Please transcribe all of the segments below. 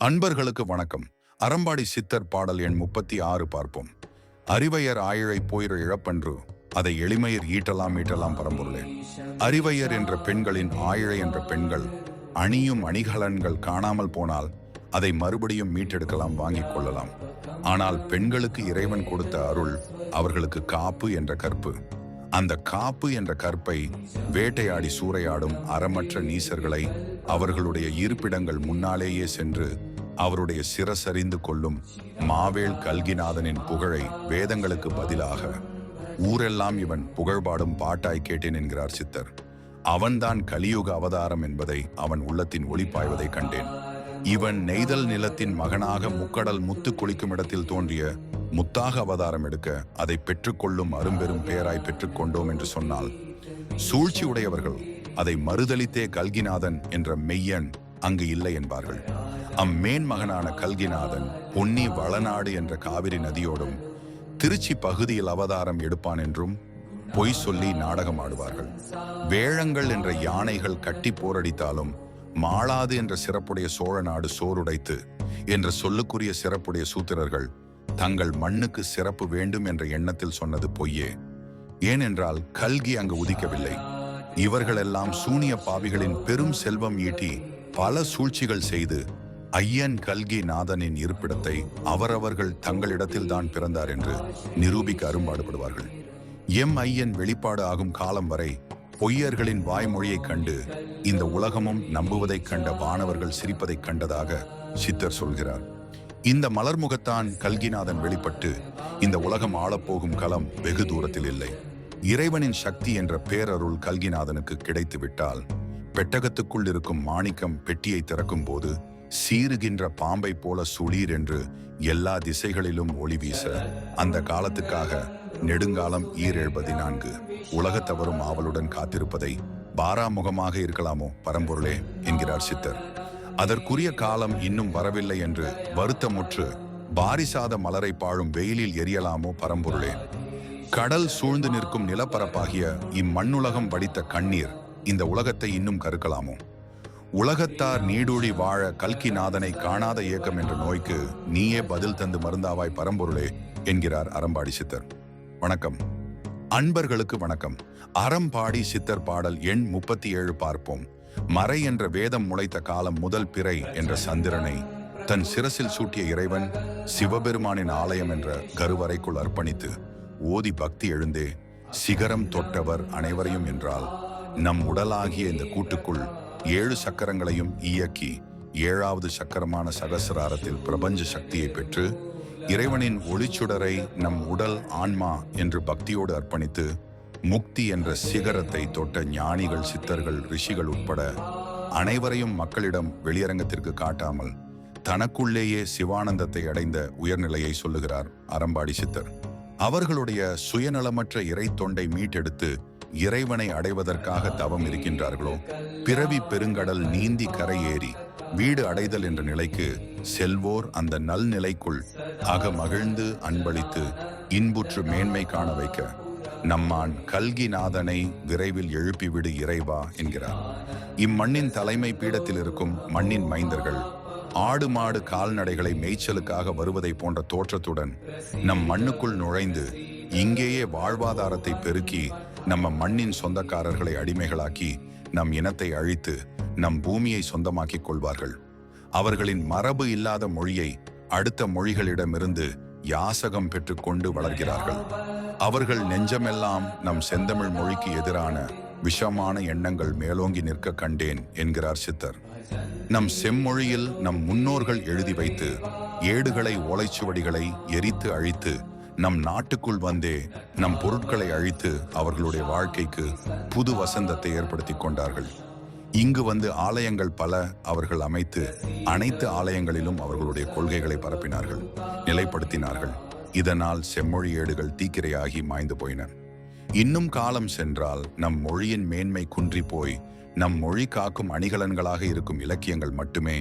அன்பர்களுக்கு வணக்கம். அறம்பாடி சித்தர் பாடல் எண் முப்பத்தி ஆறு பார்ப்போம். அறிவையர் ஆயிழை போயிற இழப்பன்று அதை எளிமையர் ஈட்டலாம் ஈட்டலாம் பரம்பொருளே. அறிவையர் என்ற பெண்களின் ஆயிழை என்ற பெண்கள் அணியும் அணிகலன்கள் காணாமல் போனால் அதை மறுபடியும் மீட்டெடுக்கலாம் வாங்கிக் கொள்ளலாம். ஆனால் பெண்களுக்கு இறைவன் கொடுத்த அருள் அவர்களுக்கு காப்பு என்ற கற்பு. அந்த காப்பு என்ற கற்பை வேட்டையாடி சூறையாடும் அறமற்ற நீசர்களை அவர்களுடைய இருப்பிடங்கள் முன்னாலேயே சென்று அவருடைய சிறசறிந்து கொள்ளும் மாவேல் கல்கிநாதனின் புகழை வேதங்களுக்கு பதிலாக ஊரெல்லாம் இவன் புகழ்பாடும் பாட்டாய் கேட்டேன் என்கிறார் சித்தர். அவன்தான் கலியுக அவதாரம் என்பதை அவன் உள்ளத்தின் ஒளிப்பாய்வதை கண்டேன். இவன் நெய்தல் நிலத்தின் மகனாக முக்கடல் முத்து குளிக்கும் இடத்தில் தோன்றிய முத்தாக அவதாரம் எடுக்க அதை பெற்றுக்கொள்ளும் அரும்பெரும் பெயராய் பெற்றுக்கொண்டோம் என்று சொன்னால் சூழ்ச்சி உடையவர்கள் அதை மறுதளித்தே கல்கிநாதன் என்ற மெய்யன் அங்கு இல்லை என்பார்கள். அம்மேன் மகனான கல்கிநாதன் பொன்னி வளநாடு என்ற காவிரி நதியோடும் திருச்சி பகுதியில் அவதாரம் எடுப்பான் என்றும் பொய் சொல்லி நாடகம் ஆடுவார்கள் வேழங்கள் என்ற யானைகள் கட்டி போரடித்தாலும் மாளாது என்ற சிறப்புடைய சோழ நாடு சோறுடைத்து என்ற சொல்லுக்குரிய சிறப்புடைய சூத்திரர்கள் தங்கள் மண்ணுக்கு சிறப்பு வேண்டும் என்ற எண்ணத்தில் சொன்னது பொய்யே. ஏனென்றால் கல்கி அங்கு உதிக்கவில்லை. இவர்களெல்லாம் சூனிய பாவிகளின் பெரும் செல்வம் ஈட்டி பல சூழ்ச்சிகள் செய்து ஐயன் கல்கி நாதனின் இருப்பிடத்தை அவரவர்கள் தங்களிடத்தில் தான் பிறந்தார் என்று நிரூபிக்க அரும்பாடுபடுவார்கள். எம் ஐயன் வெளிப்பாடு ஆகும் காலம் வரை பொய்யர்களின் வாய்மொழியைக் கண்டு இந்த உலகமும் நம்புவதைக் கண்ட வானவர்கள் சிரிப்பதைக் கண்டதாக சித்தர் சொல்கிறார். இந்த மலர்முகத்தான் கல்கிநாதன் வெளிப்பட்டு இந்த உலகம் ஆளப்போகும் களம் வெகு தூரத்தில் இல்லை. இறைவனின் சக்தி என்ற பேரருள் கல்கிநாதனுக்கு கிடைத்து விட்டால் பெட்டகத்துக்குள் இருக்கும் மாணிக்கம் பெட்டியை திறக்கும் போது சீறுகின்ற பாம்பை போல சுளீர் என்று எல்லா திசைகளிலும் ஒளி வீச அந்த காலத்துக்காக நெடுங்காலம் ஈரேழ் நான்கு உலகத்தவரும் ஆவலுடன் காத்திருப்பதை பாராமுகமாக இருக்கலாமோ பரம்பொருளே என்கிறார் சித்தர். அதற்குரிய காலம் இன்னும் வரவில்லை என்று வருத்தமுற்று பாரிசாத மலரை பாழும் வெயிலில் எரியலாமோ பரம்பொருளே. கடல் சூழ்ந்து நிற்கும் நிலப்பரப்பாகிய இம்மண்ணுலகம் வடித்த கண்ணீர் இந்த உலகத்தை இன்னும் கருக்கலாமோ? உலகத்தார் நீடூழி வாழ கல்கிநாதனை காணாத இயக்கம் என்ற நோய்க்கு நீயே பதில் தந்து மருந்தாவாய் பரம்பொருளே என்கிறார் அறம்பாடி சித்தர். வணக்கம். அன்பர்களுக்கு வணக்கம். அறம்பாடி சித்தர் பாடல் எண் முப்பத்தி ஏழு பார்ப்போம். மறை என்ற வேதம் முளைத்த காலம் முதல் பிறை என்ற சந்திரனை தன் சிரசில் சூட்டிய இறைவன் சிவபெருமானின் ஆலயம் என்ற கருவறைக்குள் அர்ப்பணித்து ஓதி பக்தி எழுந்தே சிகரம் தொட்டவர் அனைவரையும் என்றால் நம் உடலாகிய இந்த கூட்டுக்குள் ஏழு சக்கரங்களையும் இயக்கி ஏழாவது சக்கரமான சகசிராரத்தில் பிரபஞ்ச சக்தியை பெற்று இறைவனின் ஒளிச்சுடரை நம் உடல் ஆன்மா என்று பக்தியோடு அர்ப்பணித்து முக்தி என்ற சிகரத்தை தொட்ட ஞானிகள் சித்தர்கள் ரிஷிகள் உட்பட அனைவரையும் மக்களிடம் வெளியரங்கத்திற்கு காட்டாமல் தனக்குள்ளேயே சிவானந்தத்தை அடைந்த உயர்நிலையை சொல்லுகிறார் அறம்பாடி சித்தர். அவர்களுடைய சுயநலமற்ற இறை தொண்டை மீட்டெடுத்து இறைவனை அடைவதற்காக தவம் இருக்கின்றார்களோ? பிறவி பெருங்கடல் நீந்தி கரையேறி வீடு அடைதல் என்ற நிலைக்கு செல்வோர் அந்த நல் நிலைக்குள் அக மகிழ்ந்து அன்பளித்து இன்புற்று மேன்மை காண வைக்க நம்மான் கல்கிநாதனை விரைவில் எழுப்பிவிடு இறைவா என்கிறார். இம்மண்ணின் தலைமை பீடத்தில் இருக்கும் மண்ணின் மைந்தர்கள் ஆடு மாடு கால்நடைகளை மேய்ச்சலுக்காக வருவதை போன்ற தோற்றத்துடன் நம் மண்ணுக்குள் நுழைந்து இங்கேயே வாழ்வாதாரத்தை பெருக்கி நம்ம மண்ணின் சொந்தக்காரர்களை அடிமைகளாக்கி நம் இனத்தை அழித்து நம் பூமியை சொந்தமாக்கிக் கொள்வார்கள். அவர்களின் மரபு இல்லாத மொழியை அடுத்த மொழிகளிடமிருந்து யாசகம் பெற்றுக்கொண்டு வளர்கிறார்கள். அவர்கள் நெஞ்சமெல்லாம் நம் செந்தமிழ் மொழிக்கு எதிரான விஷமான எண்ணங்கள் மேலோங்கி நிற்க கண்டேன் என்கிறார் சித்தர். நம் செம்மொழியில் நம் முன்னோர்கள் எழுதி வைத்து ஏடுகளை ஓலைச்சுவடிகளை எரித்து அழித்து நம் நாட்டுக்குள் வந்தே நம் பொருட்களை அழித்து அவர்களுடைய வாழ்க்கைக்கு புது வசந்தத்தை ஏற்படுத்தி கொண்டார்கள். இங்கு வந்து ஆலயங்கள் பல அவர்கள் அமைத்து அனைத்து ஆலயங்களிலும் அவர்களுடைய கொள்கைகளை பரப்பினார்கள் நிலைப்படுத்தினார்கள். இதனால் செம்மொழி ஏடுகள் தீக்கிரையாகி மாய்ந்து போயின. இன்னும் காலம் சென்றால் நம் மொழியின் மேன்மை குன்றி போய் நம் மொழி காக்கும் அணிகலன்களாக இருக்கும் இலக்கியங்கள் மட்டுமே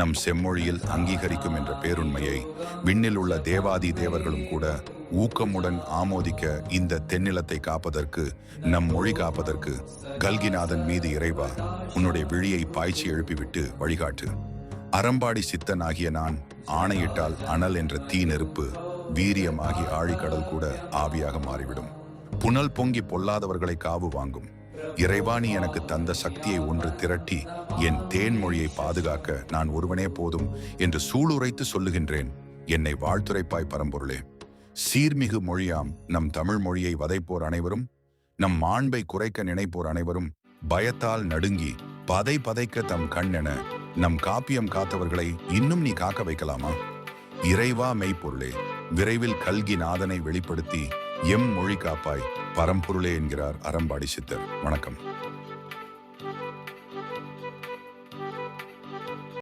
நம் செம்மொழியில் அங்கீகரிக்கும் என்ற பேருண்மையை விண்ணில் உள்ள தேவாதி தேவர்களும் கூட ஊக்கமுடன் ஆமோதிக்க இந்த தென்னிலத்தை காப்பதற்கு நம் மொழி காப்பதற்கு கல்கிநாதன் மீது இறைவா உன்னுடைய விழியை பாய்ச்சி எழுப்பிவிட்டு வழிகாட்டு. அறம்பாடி சித்தன் ஆகிய நான் ஆணையிட்டால் அனல் என்ற தீ நெருப்பு வீரியமாகி ஆழிக்கடல் கூட ஆவியாக மாறிவிடும். புனல் பொங்கி பொல்லாதவர்களை காவு வாங்கும். இறைவாணி எனக்கு தந்த சக்தியை ஒன்று திரட்டி என் தேன்மொழியை பாதுகாக்க நான் ஒருவனே போதும் என்று சூளுரைத்து சொல்லுகின்றேன். என்னை வாழ்த்துரைப்பாய் பரம்பொருளே. சீர்மிகு மொழியாம். நம் தமிழ் மொழியை வதைப்போர் அனைவரும் நம் மாண்பை குறைக்க நினைப்போர் அனைவரும் பயத்தால் நடுங்கி பதை பதைக்க தம் கண்ணென நம் காப்பியம் காத்தவர்களை இன்னும் நீ காக்க வைக்கலாமா? இறைவா மெய்ப்பொருளே விரைவில் கல்கி நாதனை வெளிப்படுத்தி எம் மொழி காப்பாய் பரம்பொருளே என்கிறார் அறம்பாடி சித்தர். வணக்கம்.